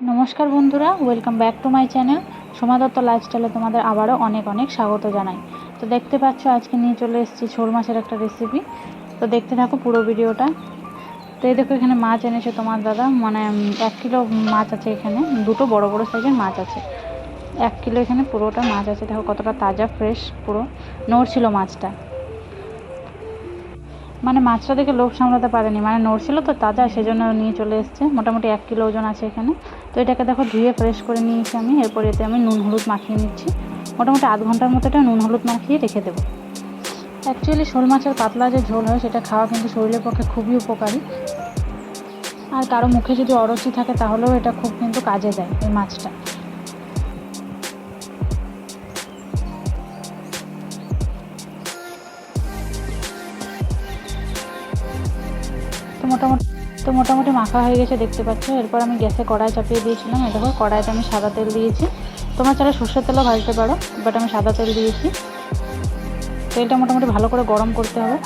নমস্কার বন্ধুরা welcome back to my channel Soma Dutta লাইফস্টাইলে তোমাদের আবারও অনেক অনেক স্বাগত জানাই। তো দেখতে পাচ্ছ, আজকে নিয়ে চলে এসেছি ছোট মাছের একটা রেসিপি তো দেখতে থাকো পুরো ভিডিওটা। তো এই দেখো এখানে মাছ এনেছে তোমার দাদা। মানে এক কিলো মাছ আছে এখানে। দুটো বড় বড় সাইজের মাছ আছে। এক কিলো এখানে পুরোটা মাছ আছে। দেখো কতটা তাজা ফ্রেশ পুরো। নড়ছিল মাছটা। মানে মাছটা দেখে লোভ সামলাতে পারেনি। মানে নড়ছিল তো তাজা, সেজন্য নিয়ে চলে এসছে। মোটামুটি এক কিলো ওজন আছে এখানে। তো এটাকে দেখো ধুয়ে ফ্রেশ করে নিয়েছি আমি। এরপর এতে আমি নুন হলুদ মাখিয়ে নিচ্ছি। মোটামুটি আধ ঘণ্টার মতো এটা নুন হলুদ মাখিয়ে রেখে দেবো। অ্যাকচুয়ালি শোল মাছের পাতলা যে ঝোল হয়, সেটা খাওয়া কিন্তু শরীরের পক্ষে খুবই উপকারী। আর কারও মুখে যদি অরুচি থাকে, তাহলেও এটা খুব কিন্তু কাজে দেয় এই মাছটা। মোটামুটি, তো মোটামুটি মাখা হয়ে গেছে, দেখতে পাচ্ছ। এরপর আমি গ্যাসে কড়াই চাপিয়ে দিয়েছিলাম। এই দেখো, কড়াইতে আমি সাদা তেল দিয়েছি। তোমরা চাইলে সর্ষের তেলও ভাজতে পারো বাট আমি সাদা তেল দিয়েছি। তেলটা মোটামুটি ভালো করে গরম করতে হবে।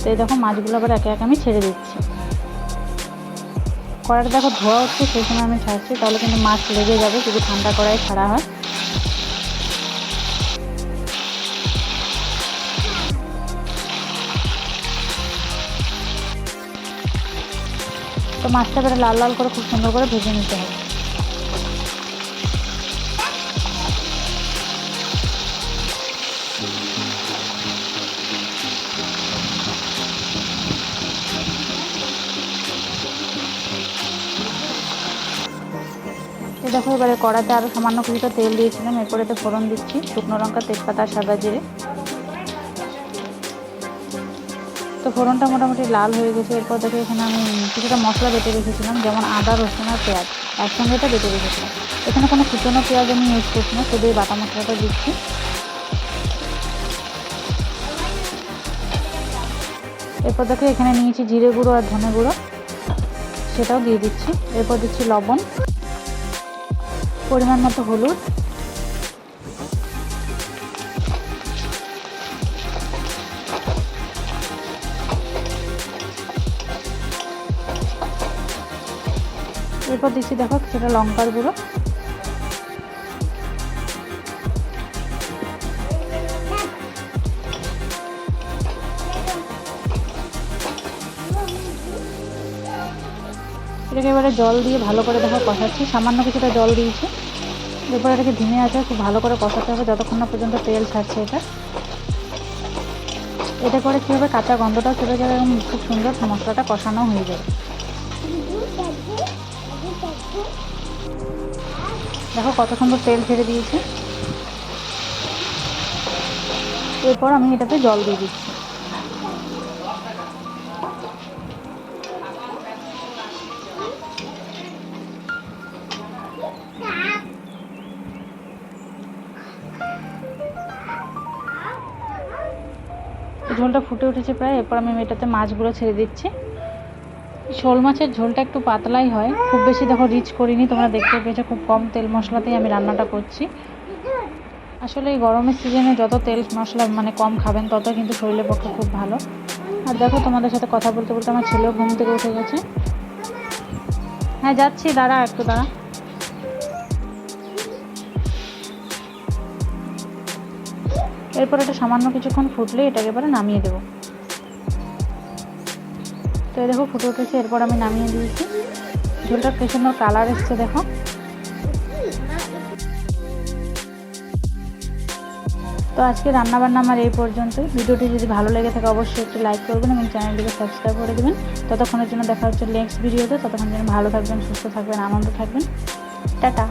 তো এই দেখো, মাছগুলো আবার একে একে আমি ছেড়ে দিচ্ছি। কড়াইটা দেখো ধোয়া হচ্ছে, সেই সময় আমি ছাড়ছি। তাহলে কিন্তু মাছ লেগে যাবে, যদি ঠান্ডা কড়াই ছাড়া হয়। তো মাছটা এবারে লাল লাল করে খুব সুন্দর করে ভেজে নিতে হবে। দেখো এবারে কড়াতে আরও সামান্য কিছুটা তেল দিয়েছিলাম, এরপরে তো ফোড়ন দিচ্ছি, শুকনো লঙ্কা, তেজপাতা, সাদা জিরে। তো ফোড়নটা মোটামুটি লাল হয়ে গেছে। এরপর দেখে এখানে আমি কিছুটা মশলা বেটে রেখেছিলাম, যেমন আদা, রসুন আর পেঁয়াজ। একসঙ্গে এটা বেটে রেখেছিলাম। এখানে কোনো কুচনো পেঁয়াজ আমি ইউজ করছি না, শুধু এই বাটা মশলাটা দিচ্ছি। এরপর দেখে এখানে নিয়েছি জিরে গুঁড়ো আর ধনে গুঁড়ো। সেটাও দিয়ে দিচ্ছি। এরপর দিচ্ছি লবণ। পরিমাণ মতো হলুদ। এরপর দিচ্ছি দেখো সেটা লঙ্কার গুঁড়ো। এটাকে এবারে জল দিয়ে ভালো করে দেখো কষাচ্ছি। সামান্য কিছুটা জল দিয়েছি। এরপর এটাকে ধিমে আছে, খুব ভালো করে কষাতে হবে যতক্ষণ না পর্যন্ত তেল ছাড়ছে এটা। এটা করে কী হবে? কাঁচা গন্ধটা চলে যাবে এবং খুব সুন্দর মশলাটা কষানো হয়ে যাবে। দেখো কত সুন্দর তেল ছেড়ে দিয়েছে। এরপর আমি এটাতে জল দিয়ে দিচ্ছি। ঝোলটা ফুটে উঠেছে প্রায়। এরপর আমি এটাতে মাছগুলো ছেড়ে দিচ্ছি। শোল মাছের ঝোলটা একটু পাতলাই হয়। খুব বেশি দেখো রিচ করিনি, তোমরা দেখতে পেয়েছ খুব কম তেল মশলাতেই আমি রান্নাটা করছি। আসলে এই গরমের সিজনে যত তেল মশলা মানে কম খাবেন, তত কিন্তু শরীরের পক্ষে খুব ভালো। আর দেখো তোমাদের সাথে কথা বলতে বলতে আমার ছেলেও ঘুম থেকে উঠে গেছে। হ্যাঁ যাচ্ছি, দাঁড়া একটু, দাঁড়া। এরপর এটা সামান্য কিছুক্ষণ ফুটলে এটাকে এবারে নামিয়ে দেবো। তো এই দেখো ফুটে উঠেছে, এরপর আমি নামিয়ে দিয়েছি। ঝোলটার কি সুন্দর কালার এসছে, দেখো। তো আজকে রান্নাবান্না আমার এই পর্যন্তই। ভিডিওটি যদি ভালো লেগে থাকে, অবশ্যই একটু লাইক করবেন এবং চ্যানেলটিকে সাবস্ক্রাইব করে দেবেন। ততক্ষণের জন্য দেখা হচ্ছে নেক্সট ভিডিওতে। ততক্ষণ যেন ভালো থাকবেন, সুস্থ থাকবেন, আনন্দ থাকবেন। টাটা।